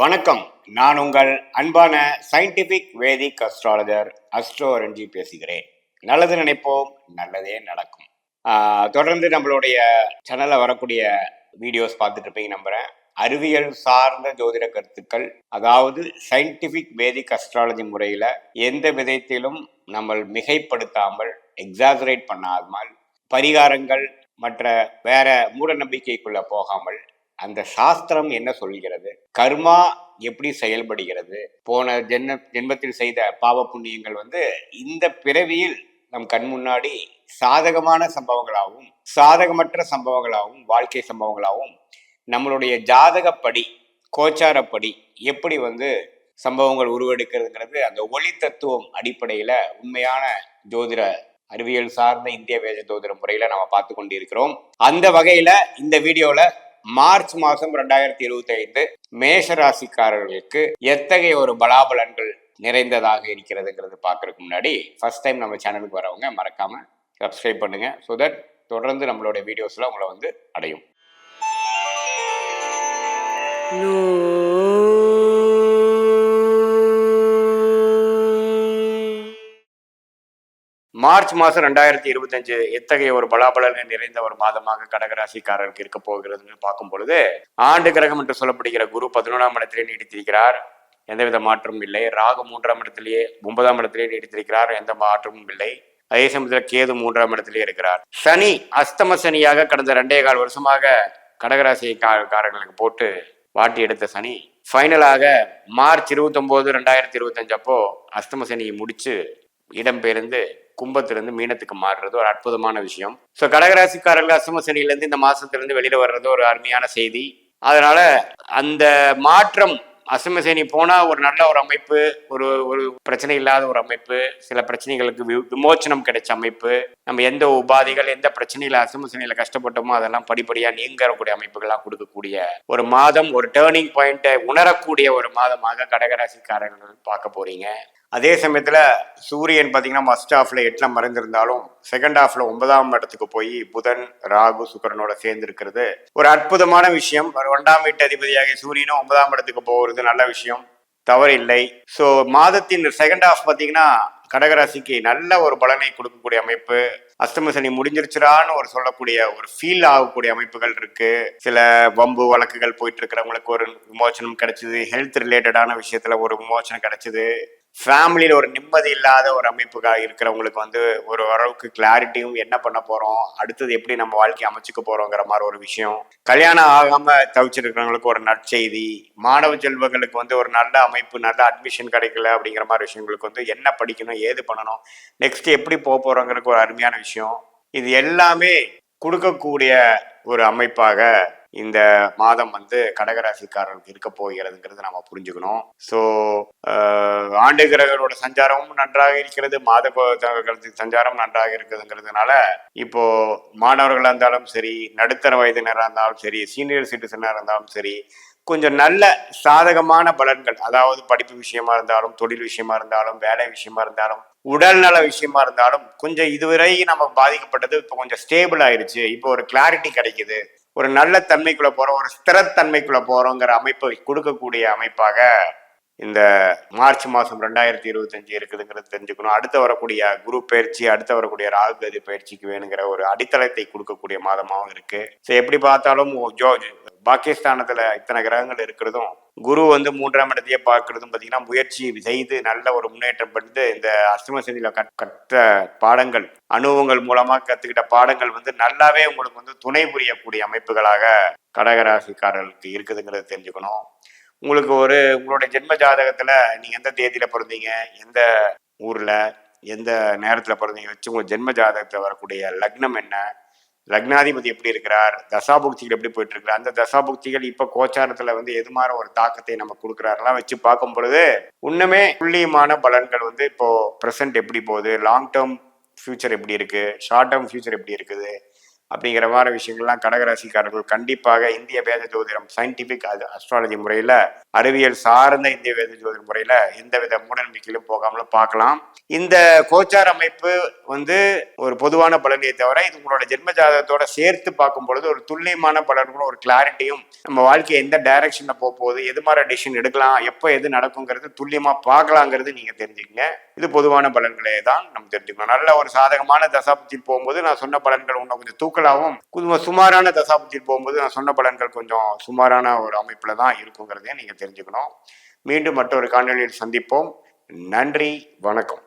வணக்கம். நான் உங்கள் அன்பான scientific Vedic astrologer astro Ranji பேசுகிறேன். நல்லது நினைப்போம் நல்லதே நடக்கும். தொடர்ந்து நம்மளுடைய சேனலில் வரக்கூடிய வீடியோஸ் பார்த்துட்டு இருப்பீங்க நம்புறேன். அறிவியல் சார்ந்த ஜோதிட கருத்துக்கள் அதாவது சயின்டிபிக் வேதிக் அஸ்ட்ராலஜி முறையில் எந்த விதத்திலும் நம்ம மிகைப்படுத்தாமல் எக்ஸாசரேட் பண்ணாமல் பரிகாரங்கள் மற்ற வேற மூட நம்பிக்கைக்குள்ள போகாமல் அந்த சாஸ்திரம் என்ன சொல்கிறது? கர்மா எப்படி செயல்படுகிறது? போன ஜென்ம ஜென்மத்தில் செய்த பாவ புண்ணியங்கள் வந்து இந்த பிறவியில் நம் கண் முன்னாடி சாதகமான சம்பவங்களாகவும் சாதகமற்ற சம்பவங்களாகவும் வாழ்க்கை சம்பவங்களாகவும் நம்மளுடைய ஜாதகப்படி கோச்சாரப்படி எப்படி வந்து சம்பவங்கள் உருவெடுக்கிறதுங்கிறது அந்த ஒளி தத்துவம் அடிப்படையில் உண்மையான ஜோதிட அறிவியல் சார்ந்த இந்திய வேத ஜோதிட முறையில நம்ம பார்த்து கொண்டு இருக்கிறோம் அந்த வகையில இந்த வீடியோல மார்ச் மாதம் ரெண்டாயிரத்தி இருபத்தி ஐந்து மேஷ ராசிக்காரர்களுக்கு எத்தகைய ஒரு பலாபலன்கள் நிறைந்ததாக இருக்கிறதுங்கிறது பார்க்கறதுக்கு முன்னாடி ஃபர்ஸ்ட் டைம் நம்ம சேனலுக்கு வரவங்க மறக்காம சப்ஸ்கிரைப் பண்ணுங்க. ஸோ தட் தொடர்ந்து நம்மளுடைய வீடியோஸ்ல உங்களை வந்து அடையும். மார்ச் மாதம் ரெண்டாயிரத்தி இருபத்தஞ்சு எத்தகைய ஒரு பலாபலனை நிறைந்த ஒரு மாதமாக கடகராசிக்காரருக்கு இருக்க போகிறதுன்னு பார்க்கும் பொழுது ஆண்டு கிரகம் என்று சொல்லப்படுகிற குரு பதினொன்றாம் இடத்திலே நீடித்திருக்கிறார். எந்தவித மாற்றமும் இல்லை. ராகு மூன்றாம் இடத்திலேயே ஒன்பதாம் இடத்திலேயே நீடித்திருக்கிறார். எந்த மாற்றமும் இல்லை. அதே சமயத்தில் கேது மூன்றாம் இடத்திலே இருக்கிறார். சனி அஸ்தம சனியாக கடந்த ரெண்டே கால் வருஷமாக கடகராசிக்காரர்களுக்கு போட்டு வாட்டி எடுத்த சனி ஃபைனலாக மார்ச் இருபத்தொம்போது ரெண்டாயிரத்தி இருபத்தஞ்சு அப்போ அஸ்தம சனியை முடிச்சு இடம்பெயர்ந்து கும்பத்திலிருந்து மீனத்துக்கு மாறுறது ஒரு அற்புதமான விஷயம். ஸோ கடகராசிக்காரர்கள் அஸ்தம சனியிலேருந்து இந்த மாசத்திலிருந்து வெளியில வர்றது ஒரு அருமையான செய்தி. அதனால அந்த மாற்றம் அசமசேனி போனால் ஒரு நல்ல ஒரு அமைப்பு ஒரு ஒரு பிரச்சனை இல்லாத ஒரு அமைப்பு சில பிரச்சனைகளுக்கு வி- விமோச்சனம் கிடைச்ச அமைப்பு நம்ம எந்த உபாதைகள் எந்த பிரச்சனையில் அசமசேனியில கஷ்டப்பட்டோமோ அதெல்லாம் படிப்படியாக நீங்கக்கூடிய அமைப்புகளாக கொடுக்கக்கூடிய ஒரு மாதம் ஒரு டேர்னிங் பாயிண்ட்டை உணரக்கூடிய ஒரு மாதமாக கடகராசிக்காரர்கள் பார்க்க போறீங்க. அதே சமயத்தில் சூரியன் பார்த்திங்கன்னா ஃபஸ்ட் ஹாஃபில் எட்டில் மறைந்திருந்தாலும் செகண்ட் ஹாஃபில் ஒன்பதாம் இடத்துக்கு போய் புதன் ராகு சுக்கரனோட சேர்ந்து இருக்கிறது. ஒரு அற்புதமான விஷயம். ஒரு ஒன்றாம் வீட்டு அதிபதியாகிய சூரியனும் ஒன்பதாம் இடத்துக்கு போகிறது நல்ல விஷயம். தவறில்லை. ஸோ மாதத்தின் செகண்ட் ஹாஃப் பார்த்தீங்கன்னா கடகராசிக்கு நல்ல ஒரு பலனை கொடுக்கக்கூடிய அமைப்பு. அஸ்தம சனி முடிஞ்சிருச்சுரான்னு ஒரு சொல்லக்கூடிய ஒரு ஃபீல் ஆகக்கூடிய அமைப்புகள் இருக்கு. சில வம்பு வழக்குகள் போயிட்டு இருக்கிறவங்களுக்கு ஒரு விமோச்சனம் கிடைச்சது. ஹெல்த் ரிலேட்டடான விஷயத்துல ஒரு விமோச்சனம் கிடைச்சது. ஃபேமிலியில் ஒரு நிம்மதி இல்லாத ஒரு அமைப்புக்காக இருக்கிறவங்களுக்கு வந்து ஒரு அளவுக்கு கிளாரிட்டியும் என்ன பண்ண போகிறோம் அடுத்தது எப்படி நம்ம வாழ்க்கையை அமைச்சுக்க போகிறோங்கிற மாதிரி ஒரு விஷயம். கல்யாணம் ஆகாமல் தவிச்சிருக்கிறவங்களுக்கு ஒரு நற்செய்தி. மாணவ செல்வங்களுக்கு வந்து ஒரு நல்ல அமைப்பு நல்ல அட்மிஷன் கிடைக்கல அப்படிங்கிற மாதிரி விஷயங்களுக்கு வந்து என்ன படிக்கணும் ஏது பண்ணணும்? நெக்ஸ்ட் எப்படி போக போகிறோங்கிறதுக்கு ஒரு அருமையான விஷயம். இது எல்லாமே கொடுக்கக்கூடிய ஒரு அமைப்பாக இந்த மாதம் வந்து கடகராசிக்காரர்களுக்கு இருக்க போகிறதுங்கிறது நம்ம புரிஞ்சுக்கணும். ஸோ ஆண்டு கிரகங்களோட சஞ்சாரமும் நன்றாக இருக்கிறது மாத கிரகத்தின் சஞ்சாரம் நன்றாக இருக்குதுங்கிறதுனால இப்போ மாணவர்களாக இருந்தாலும் சரி நடுத்தர வயதினராக இருந்தாலும் சரி சீனியர் சிட்டிசனாக இருந்தாலும் சரி கொஞ்சம் நல்ல சாதகமான பலன்கள் அதாவது படிப்பு விஷயமா இருந்தாலும் தொழில் விஷயமா இருந்தாலும் வேலை விஷயமா இருந்தாலும் உடல்நல விஷயமா இருந்தாலும் கொஞ்சம் இதுவரை நம்ம பாதிக்கப்பட்டது இப்போ கொஞ்சம் ஸ்டேபிள் ஆயிருச்சு. இப்போ ஒரு கிளாரிட்டி கிடைக்குது. ஒரு நல்ல தன்மைக்குள்ள போறோம் ஒரு ஸ்திரத்தன்மைக்குள்ள போறோங்கிற அமைப்பை கொடுக்கக்கூடிய அமைப்பாக இந்த மார்ச் மாதம் ரெண்டாயிரத்தி இருபத்தஞ்சு இருக்குதுங்கிறது தெரிஞ்சுக்கணும். அடுத்து வரக்கூடிய குரு பயிற்சி அடுத்து வரக்கூடிய ராகு கதி பயிற்சிக்கு வேணுங்கிற ஒரு அடித்தளத்தை கொடுக்கக்கூடிய மாதமாகவும் இருக்கு. ஸோ எப்படி பார்த்தாலும் ஜோ பாகிஸ்தானத்துல இத்தனை கிரகங்கள் இருக்கிறதும் குரு வந்து மூன்றாம் இடத்தையே பார்க்கறதும் பார்த்தீங்கன்னா முயற்சி செய்து நல்ல ஒரு முன்னேற்றம் பண்ணி இந்த அஸ்தமசனியில கற்- கற்ற பாடங்கள் அனுபவங்கள் மூலமா கத்துக்கிட்ட பாடங்கள் வந்து நல்லாவே உங்களுக்கு வந்து துணை புரியக்கூடிய அமைப்புகளாக கடகராசிக்காரர்களுக்கு இருக்குதுங்கிறத தெரிஞ்சுக்கணும். உங்களுக்கு ஒரு உங்களுடைய ஜென்ம ஜாதகத்துல நீங்க எந்த தேதியில பிறந்தீங்க எந்த ஊர்ல எந்த நேரத்துல பிறந்தீங்க வச்சு உங்க ஜென்ம ஜாதகத்துல வரக்கூடிய லக்னம் என்ன லக்னாதிபதி எப்படி இருக்கிறார் தசாபுக்திகள் எப்படி போயிட்டு இருக்கிறார் அந்த தசாபுக்திகள் இப்ப கோச்சாரத்துல வந்து எது மாதிரி ஒரு தாக்கத்தை நம்ம கொடுக்குறாருலாம் வச்சு பார்க்கும் பொழுது இன்னுமே துல்லியமான பலன்கள் வந்து இப்போ ப்ரெசன்ட் எப்படி போகுது லாங் டேர்ம் ஃபியூச்சர் எப்படி இருக்கு ஷார்ட் டேர்ம் ஃபியூச்சர் எப்படி இருக்குது அப்படிங்கிற மாதிரி விஷயங்கள்லாம் கடகராசிக்காரர்கள் கண்டிப்பாக இந்திய வேத ஜோதிடம் சயின்டிபிக் அது அஸ்ட்ராலஜி முறையில் அறிவியல் சார்ந்த இந்திய வேத ஜோதிட முறையில் எந்த வித மூடநம்பிக்கையிலும் போகாமலும் பார்க்கலாம். இந்த கோச்சார் அமைப்பு வந்து ஒரு பொதுவான பலனையை தவிர இது உங்களோட ஜென்ம ஜாதகத்தோட சேர்த்து பார்க்கும் பொழுது ஒரு துல்லியமான பலன்களும் ஒரு கிளாரிட்டியும் நம்ம வாழ்க்கையை எந்த டைரக்ஷனில் போக போகுது எது மாதிரி டிசிஷன் எடுக்கலாம் எப்போ எது நடக்குங்கிறது துல்லியமாக பார்க்கலாங்கிறது நீங்கள் தெரிஞ்சுக்கங்க. இது பொதுவான பலன்களே தான் நம்ம தெரிஞ்சுக்கணும். நல்ல ஒரு சாதகமான தசாப்தி போகும்போது நான் சொன்ன பலன்கள் இன்னும் கொஞ்சம் தூக்கலாகவும் கொஞ்சம் சுமாரான தசாபத்தில் போகும்போது நான் சொன்ன பலன்கள் கொஞ்சம் சுமாரான ஒரு அமைப்புல தான் இருக்குங்கிறதையும் நீங்க தெரிஞ்சுக்கணும். மீண்டும் மற்றொரு காணொலியில் சந்திப்போம். நன்றி வணக்கம்.